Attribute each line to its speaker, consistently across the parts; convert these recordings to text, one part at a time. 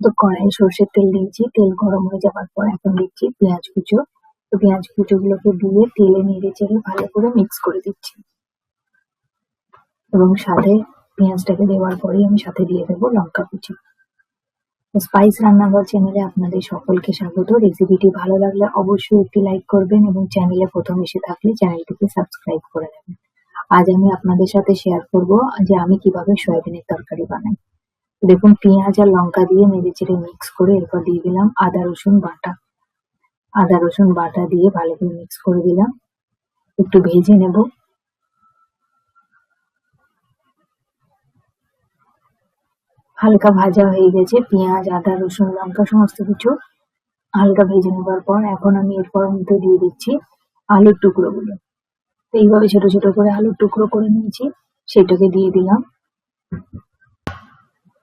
Speaker 1: তো কড়াই সর্ষের তেল দিয়েছি। তেল গরম হয়ে যাওয়ার পর এখন দিচ্ছি পেঁয়াজ কুচো। তো পেঁয়াজ কুচো গুলোকে দিয়ে তেলে নেড়ে চেড়ে ভালো করে মিক্স করে দিচ্ছি। এবং সাথে পেঁয়াজটাকে দেওয়ার পরেই আমি সাথে দিয়ে দেবো লঙ্কা কুচি। স্পাইস রান্নাঘর চ্যানেলে আপনাদের সকলকে স্বাগত। রেসিপিটি ভালো লাগলে অবশ্যই একটি লাইক করবেন এবং চ্যানেলে প্রথম এসে থাকলে চ্যানেলটিকে সাবস্ক্রাইব করে নেবেন আজ আমি আপনাদের সাথে শেয়ার করব যে আমি কীভাবে সয়াবিনের তরকারি বানাই। দেখুন, পেঁয়াজ আর লঙ্কা দিয়ে নেড়ে চেড়ে মিক্স করে এরপর দিয়ে দিলাম আদা, রসুন বাটা। আদা, রসুন বাটা দিয়ে ভালো করে মিক্স করে দিলাম। একটু ভেজে নেব। হালকা ভাজা হয়ে গেছে পেঁয়াজ, আদা, রসুন, লঙ্কা, সমস্ত কিছু। হালকা ভেজে নেবার পর এখন আমি এরপর মধ্যে দিয়ে দিচ্ছি আলুর টুকরোগুলো। তো এইভাবে ছোট ছোট করে আলুর টুকরো করে নিয়েছি, সেটাকে দিয়ে দিলাম।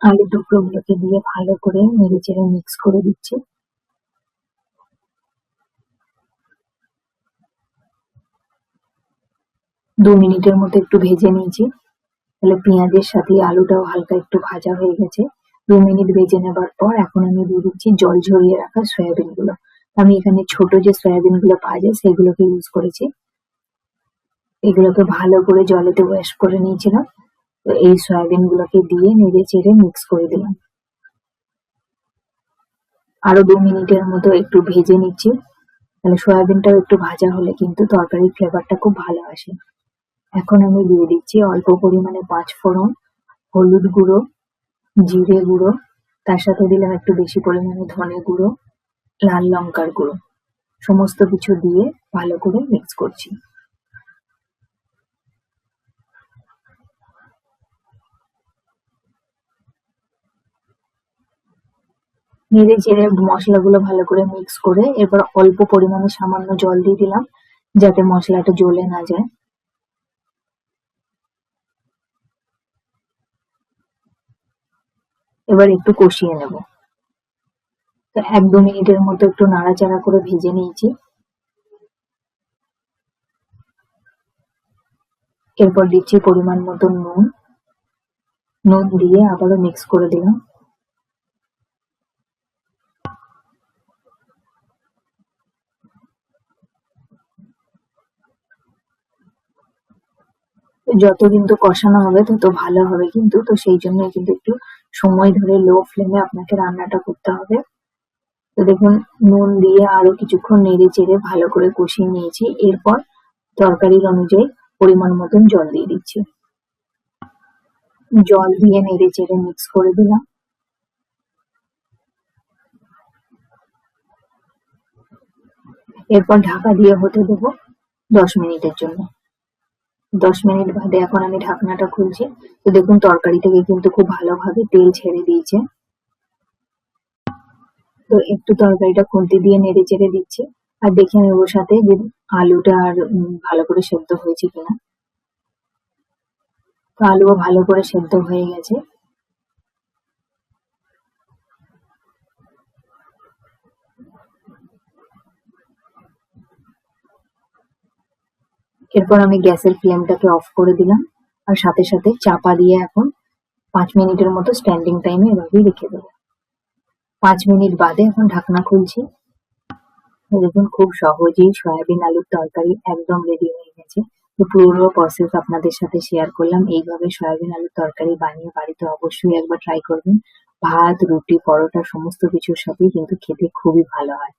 Speaker 1: আলুর টুকরোগুলোকে দিয়ে ভালো করে নেড়ে চেড়ে মিক্স করে দিচ্ছি। দু মিনিটের মতো একটু ভেজে নিয়েছি। তাহলে পেঁয়াজের সাথে আলুটাও হালকা একটু ভাজা হয়ে গেছে। দু মিনিট ভেজে নেবার পর এখন আমি দিয়ে দিচ্ছি জল ঝরিয়ে রাখা সয়াবিনগুলো আমি এখানে ছোট যে সয়াবিনগুলো পাওয়া যায় সেগুলোকে ইউজ করেছি। এগুলোকে ভালো করে জলেতে ওয়াশ করে নিয়েছিলাম। তো এই সয়াবিন গুলোকে দিয়ে নেড়ে চেড়ে মিক্স করে দিলাম। আরও দু মিনিটের মতো একটু ভেজে নিচ্ছি। তাহলে সয়াবিনটাও একটু ভাজা হলে কিন্তু তরকারির ফ্লেভারটা খুব ভালো আসে। এখন আমি দিয়ে দিচ্ছি অল্প পরিমাণে পাঁচ ফোড়ন হলুদ গুঁড়ো, জিরে গুঁড়ো, তার সাথে দিলাম একটু বেশি পরিমাণে ধনে গুঁড়ো, লাল লঙ্কার গুঁড়ো। সমস্ত কিছু দিয়ে ভালো করে মিক্স করছি। নেড়ে চেড়ে মশলাগুলো ভালো করে মিক্স করে এরপর অল্প পরিমাণে সামান্য জল দিয়ে দিলাম, যাতে মশলাটা জ্বলে না যায়। এবার একটু কষিয়ে নেব। তো এক দু মিনিটের মতো একটু নাড়াচাড়া করে ভেজে নিয়েছি। এরপর দিচ্ছি পরিমাণ মতো নুন। নুন দিয়ে আবারও মিক্স করে দিলাম। যত কিন্তু কষানো হবে, তত ভালো হবে কিন্তু। তো সেই জন্য কিন্তু একটু সময় ধরে লো ফ্লেমে আপনাকে রান্নাটা করতে হবে। তো দেখুন, নুন দিয়ে আরও কিছুক্ষণ নেড়ে চেড়ে ভালো করে কষিয়ে নিয়েছি। এরপর তরকারির অনুযায়ী পরিমাণ মতন জল দিয়ে দিচ্ছি। জল দিয়ে নেড়ে চেড়ে মিক্স করে দিলাম। এরপর ঢাকা দিয়ে হতে দেবো দশ মিনিটের জন্য। দশ মিনিট বাদে এখন আমি ঢাকনাটা খুলছি। তো দেখুন, তরকারি থেকে কিন্তু খুব ভালোভাবে তেল ছেড়ে দিয়েছে। তো একটু তরকারিটা খুন্তি দিয়ে নেড়ে চেড়ে দিচ্ছি। আর দেখে নেব সাথে যে আলুটা আর ভালো করে সেদ্ধ হয়েছে কিনা। তো আলুও ভালো করে সেদ্ধ হয়ে গেছে। এরপর আমি গ্যাসের ফ্লেমটাকে অফ করে দিলাম আর সাথে সাথে চাপা দিয়ে এখন পাঁচ মিনিটের মতো স্ট্যান্ডিং টাইমে এভাবেই রেখে দেবো। পাঁচ মিনিট বাদে এখন ঢাকনা খুলছি। দেখুন, খুব সহজেই সয়াবিন আলুর তরকারি একদম রেডি হয়ে গেছে। পুরো প্রসেস আপনাদের সাথে শেয়ার করলাম। এইভাবে সয়াবিন আলুর তরকারি বানিয়ে বাড়িতে অবশ্যই একবার ট্রাই করবেন। ভাত, রুটি, পরোটা, সমস্ত কিছুর সাথেই কিন্তু খেতে খুবই ভালো হয়।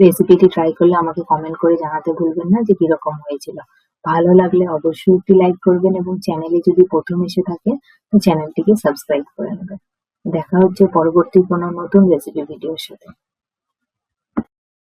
Speaker 1: রেসিপিটি ট্রাই করলে আমাকে কমেন্ট করে জানাতে ভুলবেন না যে কীরকম হয়েছিল। ভালো লাগলে অবশ্যই একটি লাইক করবেন এবং চ্যানেলে যদি প্রথম এসে থাকে, তো চ্যানেলটিকে সাবস্ক্রাইব করে নেবেন। দেখা হচ্ছে পরবর্তী কোনো নতুন রেসিপি ভিডিওর সাথে।